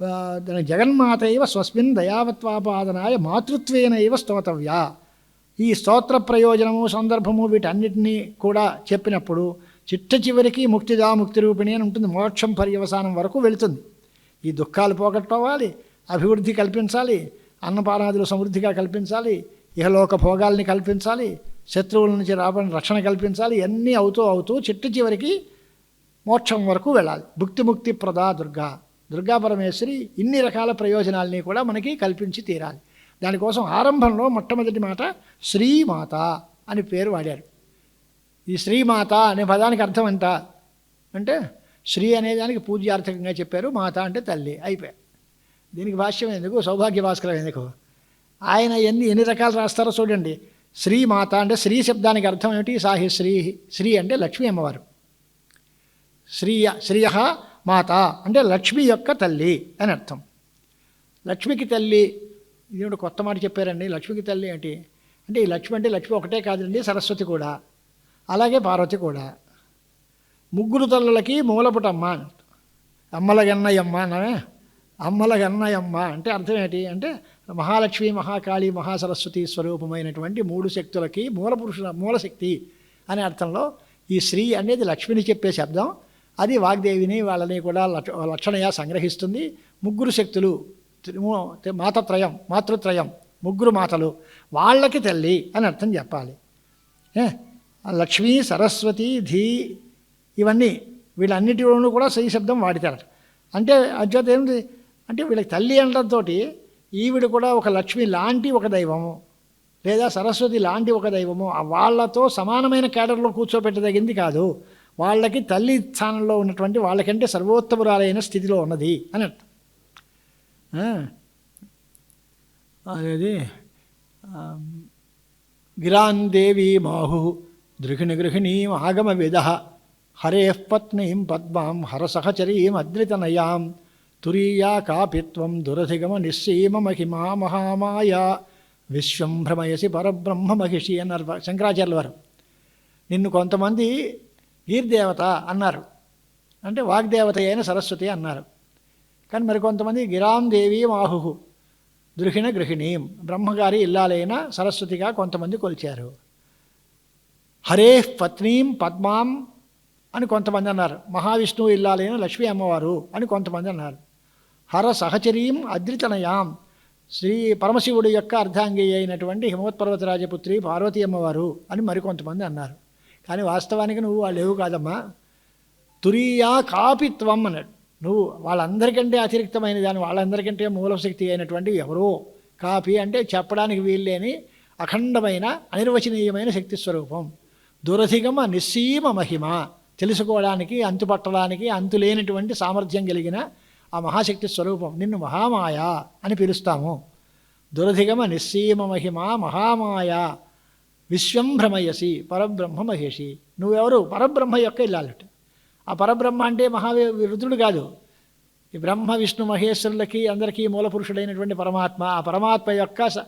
జగన్మాతైవ స్వస్మిన్ దయావత్వాపాదనాయ మాతృత్వేన ఇవ స్తోతవ్య. ఈ స్తోత్ర ప్రయోజనము సందర్భము వీటన్నిటినీ కూడా చెప్పినప్పుడు చిట్ట చివరికి ముక్తిదా ముక్తి రూపిణి అని ఉంటుంది. మోక్షం పర్యవసానం వరకు వెళుతుంది. ఈ దుఃఖాలు పోగొట్టుకోవాలి అభివృద్ధి కల్పించాలి అన్నపానాదులు సమృద్ధిగా కల్పించాలి ఇహలోక భోగాల్ని కల్పించాలి శత్రువుల నుంచి రాబడిన రక్షణ కల్పించాలి ఇవన్నీ అవుతూ అవుతూ చిట్ట చివరికి మోక్షం వరకు వెళ్ళాలి. భుక్తిముక్తి ప్రదా దుర్గా. దుర్గాపరమేశ్వరి ఇన్ని రకాల ప్రయోజనాలని కూడా మనకి కల్పించి తీరాలి. దానికోసం ఆరంభంలో మొట్టమొదటి మాట శ్రీమాత అని పేరు వాడారు. ఈ శ్రీమాత అనే పదానికి అర్థం ఎంత? అంటే శ్రీ అనే దానికి పూజ్యార్థకంగా చెప్పారు మాత అంటే తల్లి అయిపోయా దీనికి భాష్యం ఎందుకు? సౌభాగ్య భాస్కరం ఎందుకు? ఆయన ఎన్ని ఎన్ని రకాలు రాస్తారో చూడండి. శ్రీమాత అంటే శ్రీ శబ్దానికి అర్థం ఏమిటి? సాహి శ్రీ శ్రీ అంటే లక్ష్మీ అమ్మవారు. శ్రీయ శ్రియ మాత అంటే లక్ష్మి యొక్క తల్లి అని అర్థం. లక్ష్మికి తల్లి దేవుడు కొత్త మాట చెప్పారండి. లక్ష్మికి తల్లి ఏంటి? అంటే ఈ లక్ష్మి అంటే లక్ష్మి ఒకటే కాదండి సరస్వతి కూడా. అలాగే పార్వతి కూడా. ముగ్గురు తల్లులకి మూలపుటమ్మ అమ్మల గన్నయమ్మ అన్నవే అంటే అర్థం ఏంటి? అంటే మహాలక్ష్మి మహాకాళి మహాసరస్వతి స్వరూపమైనటువంటి మూడు శక్తులకి మూల పురుషుల మూలశక్తి అనే అర్థంలో ఈ శ్రీ అనేది లక్ష్మిని చెప్పే శబ్దం అది వాగ్దేవిని వాళ్ళని కూడా లక్ష సంగ్రహిస్తుంది. ముగ్గురు శక్తులు మాతత్రయం మాతృత్రయం ముగ్గురు మాతలు వాళ్ళకి తల్లి అని అర్థం చెప్పాలి. లక్ష్మీ సరస్వతి ధీ ఇవన్నీ వీళ్ళన్నిటిలోనూ కూడా సై శబ్దం వాడతారు అంటే అధ్యత ఏంటి అంటే వీళ్ళకి తల్లి అనడంతో ఈవిడ కూడా ఒక లక్ష్మి లాంటి ఒక దైవము లేదా సరస్వతి లాంటి ఒక దైవము వాళ్ళతో సమానమైన కేడర్లో కూర్చోబెట్టదగింది కాదు. వాళ్ళకి తల్లి స్థానంలో ఉన్నటువంటి వాళ్ళకంటే సర్వోత్తమురాలైన స్థితిలో ఉన్నది అని అర్థం. అదేది? గిరాన్ దేవీ మాహు దృహిణి గృహిణీం ఆగమ విద హరే పత్నీం పద్మాం హరసహచరీం అద్రితనయాం తురీయా కాపిత్వం దురధిగమ నిస్సీమ మహిమా మహామాయా విశ్వం భ్రమయసి పరబ్రహ్మ మహిషి అన్నారు శంకరాచార్యుల వారు. నిన్ను కొంతమంది గీర్దేవత అన్నారు. అంటే వాగ్దేవత అయిన సరస్వతి అన్నారు. కానీ మరి కొంతమంది గిరాం దేవి ఆహుహు దృహిణ గృహిణీం బ్రహ్మగారి ఇల్లాలైన సరస్వతిగా కొంతమంది కొలిచారు. హరే పత్నీం పద్మాం అని కొంతమంది అన్నారు. మహావిష్ణువు ఇల్లాలైన లక్ష్మీ అమ్మవారు అని కొంతమంది అన్నారు. హర సహచరీం అద్రితనయాం శ్రీ పరమశివుడి యొక్క అర్ధాంగి అయినటువంటి హిమవత్పర్వతరాజపుత్రి పార్వతీ అమ్మవారు అని మరికొంతమంది అన్నారు. కానీ వాస్తవానికి నువ్వు వాళ్ళు లేవు కాదమ్మా. తురియా కాపిత్వం అన్నాడు. నువ్వు వాళ్ళందరికంటే అతిరిక్తమైన దాని వాళ్ళందరికంటే మూలశక్తి అయినటువంటి ఎవరో. కాపి అంటే చెప్పడానికి వీల్లేని అఖండమైన అనిర్వచనీయమైన శక్తి స్వరూపం. దురధిగమ నిస్సీమ మహిమ. తెలుసుకోవడానికి అంతుపట్టడానికి అంతులేనటువంటి సామర్థ్యం కలిగిన ఆ మహాశక్తి స్వరూపం. నిన్ను మహామాయ అని పిలుస్తాము. దురధిగమ నిస్సీమ మహిమ మహామాయ. విశ్వం భ్రమయసి పరబ్రహ్మ మహేషి నువ్వెవరు? పరబ్రహ్మ యొక్క ఇల్లాలట. ఆ పరబ్రహ్మ అంటే మహా రుద్రుడు కాదు. ఈ బ్రహ్మ విష్ణు మహేశ్వరులకి అందరికీ మూలపురుషుడైనటువంటి పరమాత్మ. ఆ పరమాత్మ యొక్క స-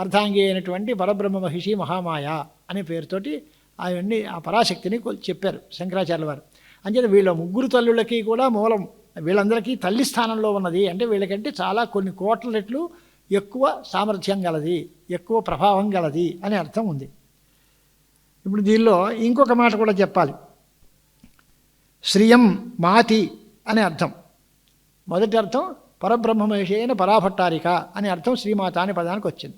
అర్ధాంగి అయినటువంటి పరబ్రహ్మ మహిషి మహామాయ అనే పేరుతోటి అవన్నీ ఆ పరాశక్తిని చెప్పారు శంకరాచార్య వారు. అంచేత వీళ్ళ ముగ్గురు తల్లులకి కూడా మూలం వీళ్ళందరికీ తల్లి స్థానంలో ఉన్నది. అంటే వీళ్ళకంటే చాలా కొన్ని కోట్ల రెట్లు ఎక్కువ సామర్థ్యం గలది ఎక్కువ ప్రభావం గలది అనే అర్థం ఉంది. ఇప్పుడు దీనిలో ఇంకొక మాట కూడా చెప్పాలి. శ్రియం మాతి అనే అర్థం. మొదటి అర్థం పరబ్రహ్మమేషి పరాభట్టారిక అనే అర్థం శ్రీమాత అనే పదానికి వచ్చింది.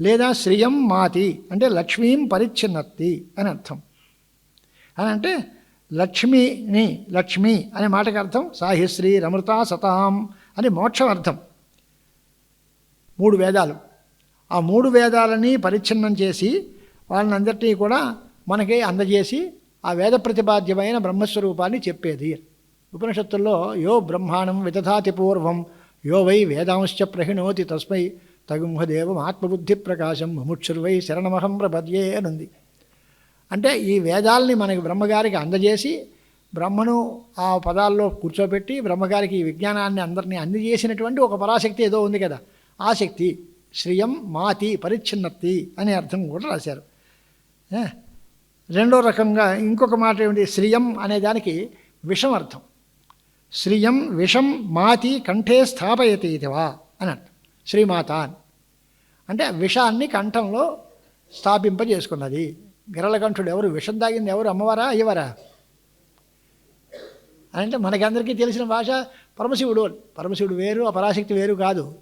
లేదా శ్రియం మాతి అంటే లక్ష్మీం పరిచ్ఛిన్నత్తి అని అర్థం. అని అంటే లక్ష్మిని లక్ష్మి అనే మాటకి అర్థం సాహిశ్రీ రమృతా సతాం అని మోక్షం అర్థం. మూడు వేదాలు. ఆ మూడు వేదాలని పరిచ్ఛిన్నం చేసి వాళ్ళనందరినీ కూడా మనకి అందజేసి ఆ వేద ప్రతిపాద్యమైన బ్రహ్మస్వరూపాన్ని చెప్పేది. ఉపనిషత్తుల్లో యో బ్రహ్మాణం విదధాతి పూర్వం యో వై వేదాంశ్చ ప్రహిణోతి తస్మై తగుంహదేవం ఆత్మబుద్ధి ప్రకాశం ముముక్షుర్వై శరణమహం ప్రపద్యే అనుంది. అంటే ఈ వేదాల్ని మనకి బ్రహ్మగారికి అందజేసి బ్రహ్మను ఆ పదాల్లో కూర్చోబెట్టి బ్రహ్మగారికి ఈ విజ్ఞానాన్ని అందరినీ అందజేసినటువంటి ఒక పరాశక్తి ఏదో ఉంది కదా ఆ శక్తి శ్రియం మాతి పరిచ్ఛిన్నత్తి అనే అర్థం కూడా రాశారు. రెండో రకంగా ఇంకొక మాట ఏమిటి? శ్రియం అనే దానికి విషం అర్థం. శ్రియం విషం మాతి కంఠే స్థాపయతి ఇదివా అని అంట శ్రీమాత అని అంటే విషాన్ని కంఠంలో స్థాపింపజేసుకున్నది. గరళకంఠుడు ఎవరు? విషం తాగింది ఎవరు? అమ్మవారా? అయ్యవారా? అంటే మనకందరికీ తెలిసిన భాష పరమశివుడు పరమశివుడు వేరు ఆ పరాశక్తి వేరు కాదు.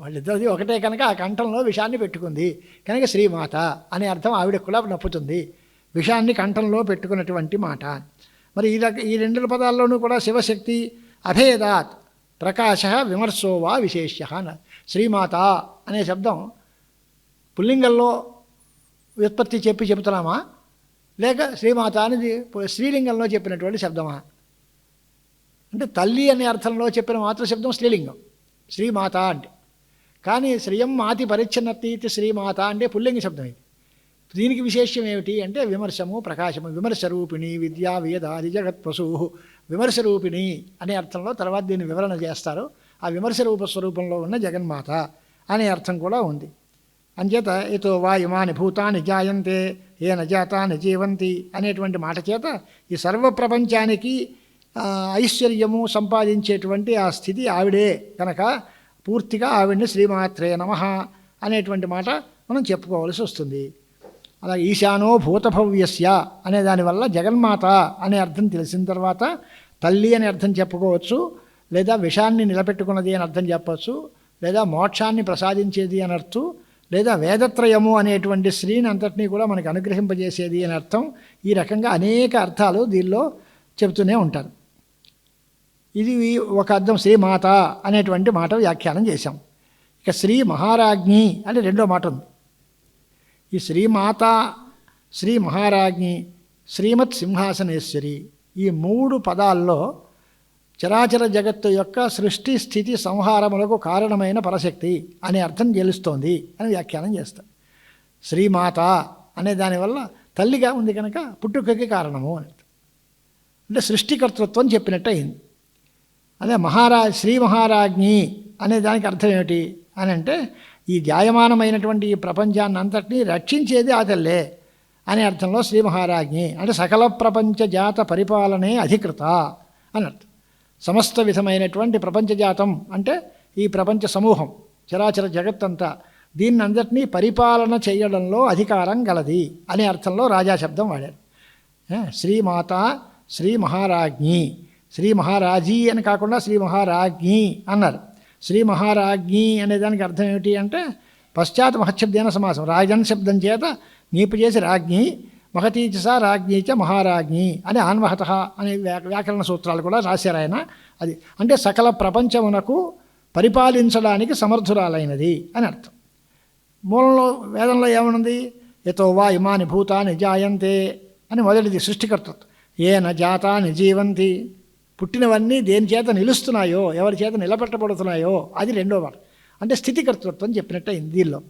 వాళ్ళిద్దరిది ఒకటే కనుక ఆ కంఠంలో విషాన్ని పెట్టుకుంది. కనుక శ్రీమాత అనే అర్థం ఆవిడ కూడా నప్పుతుంది. విషాన్ని కంఠంలో పెట్టుకున్నటువంటి మాట. మరి ఈ రక ఈ రెండు పదాల్లోనూ కూడా శివశక్తి అభేదాత్ ప్రకాశ విమర్శో వా విశేష్య శ్రీమాత అనే శబ్దం పుల్లింగంలో వ్యుత్పత్తి చెప్పి చెబుతున్నామా? లేక శ్రీమాత అనేది స్త్రీలింగంలో చెప్పినటువంటి శబ్దమా? అంటే తల్లి అనే అర్థంలో చెప్పిన మాతృ శబ్దం స్త్రీలింగం. శ్రీమాత అంటే. కానీ శ్రియం మాతి పరిచ్ఛిన్నతీతి శ్రీమాత అంటే పుల్లింగ శబ్దం ఇది. దీనికి విశేషం ఏమిటి అంటే విమర్శము ప్రకాశము విమర్శ రూపిణి విద్యా వేదాది జగత్ విమర్శరూపిణి విమర్శ రూపిణి అనే అర్థంలో తర్వాత దీన్ని వివరణ చేస్తారు. ఆ విమర్శ రూప స్వరూపంలో ఉన్న జగన్మాత అనే అర్థం కూడా ఉంది. అంచేత ఇతో వా ఇమాని భూతాన్ని జాయంతే ఏన జాతాన్ని జీవంతి అనేటువంటి మాట చేత ఈ సర్వ ప్రపంచానికి ఐశ్వర్యము సంపాదించేటువంటి ఆ స్థితి ఆవిడే కనుక పూర్తిగా ఆవిడ్ని శ్రీమాత్రే నమ అనేటువంటి మాట మనం చెప్పుకోవాల్సి వస్తుంది. అలాగే ఈశానో భూతభవ్యస్య అనే దానివల్ల జగన్మాత అనే అర్థం తెలిసిన తర్వాత తల్లి అనే అర్థం చెప్పుకోవచ్చు లేదా విషాన్ని నిలబెట్టుకున్నది అని అర్థం చెప్పవచ్చు లేదా మోక్షాన్ని ప్రసాదించేది అని అర్థం లేదా వేదత్రయము అనేటువంటి స్త్రీని అంతటినీ కూడా మనకు అనుగ్రహింపజేసేది అని అర్థం ఈ రకంగా అనేక అర్థాలు దీనిలో చెబుతూనే ఉంటారు. ఇది ఒక అర్థం శ్రీమాత అనేటువంటి మాట వ్యాఖ్యానం చేశాం. ఇక శ్రీ మహారాజ్ఞి అని రెండో మాట ఉంది. ఈ శ్రీమాత శ్రీ మహారాజ్ఞి శ్రీమత్ సింహాసనేశ్వరి ఈ మూడు పదాల్లో చరాచర జగత్తు యొక్క సృష్టి స్థితి సంహారములకు కారణమైన పరశక్తి అనే అర్థం తెలుస్తోంది అని వ్యాఖ్యానం చేస్తారు. శ్రీమాత అనే దానివల్ల తల్లిగా ఉంది కనుక పుట్టుకకి కారణము అని అంటే సృష్టికర్తృత్వం చెప్పినట్టు అయింది. అదే మహారాజ్ శ్రీ మహారాజ్ఞి అనే దానికి అర్థం ఏమిటి అని అంటే ఈ జాయమానమైనటువంటి ఈ ప్రపంచాన్ని అంతటినీ రక్షించేది ఆ తల్లే అనే అర్థంలో శ్రీ మహారాజ్ఞి అంటే సకల ప్రపంచ జాత పరిపాలనే అధికృత అని అర్థం. సమస్త విధమైనటువంటి ప్రపంచజాతం అంటే ఈ ప్రపంచ సమూహం చరాచర జగత్తంతా దీన్ని అందరినీ పరిపాలన చేయడంలో అధికారం గలది అనే అర్థంలో రాజా శబ్దం వాడారు. శ్రీమాత శ్రీ మహారాజ్ఞి శ్రీ మహారాజీ అని కాకుండా శ్రీ మహారాజ్ఞి అన్నారు. శ్రీ మహారాజ్ఞి అనే దానికి అర్థం ఏమిటి అంటే పశ్చాత్ మహశబ్దేన సమాసం రాజన్ శబ్దం చేత నీపు చేసి రాజ్ఞి మహతీచ సా రాజ్ఞి చ మహారాజ్ఞి అని ఆన్మహత అనే వ్యా- వ్యాకరణ సూత్రాలు కూడా రాశారు ఆయన. అది అంటే సకల ప్రపంచమునకు పరిపాలించడానికి సమర్థురాలైనది అని అర్థం. మూలంలో వేదంలో ఏమనుంది ఎతో వా ఇమాని భూతాని జాయంతే అని మొదటిది సృష్టికర్తృత్వం. ఏన జాతాని జీవంతి. పుట్టినవన్నీ దేని చేత నిలుస్తున్నాయో ఎవరి చేత నిలబెట్టబడుతున్నాయో అది రెండో మాట. అంటే స్థితికర్తృత్వం చెప్పినట్టు అయింది దీనిలో.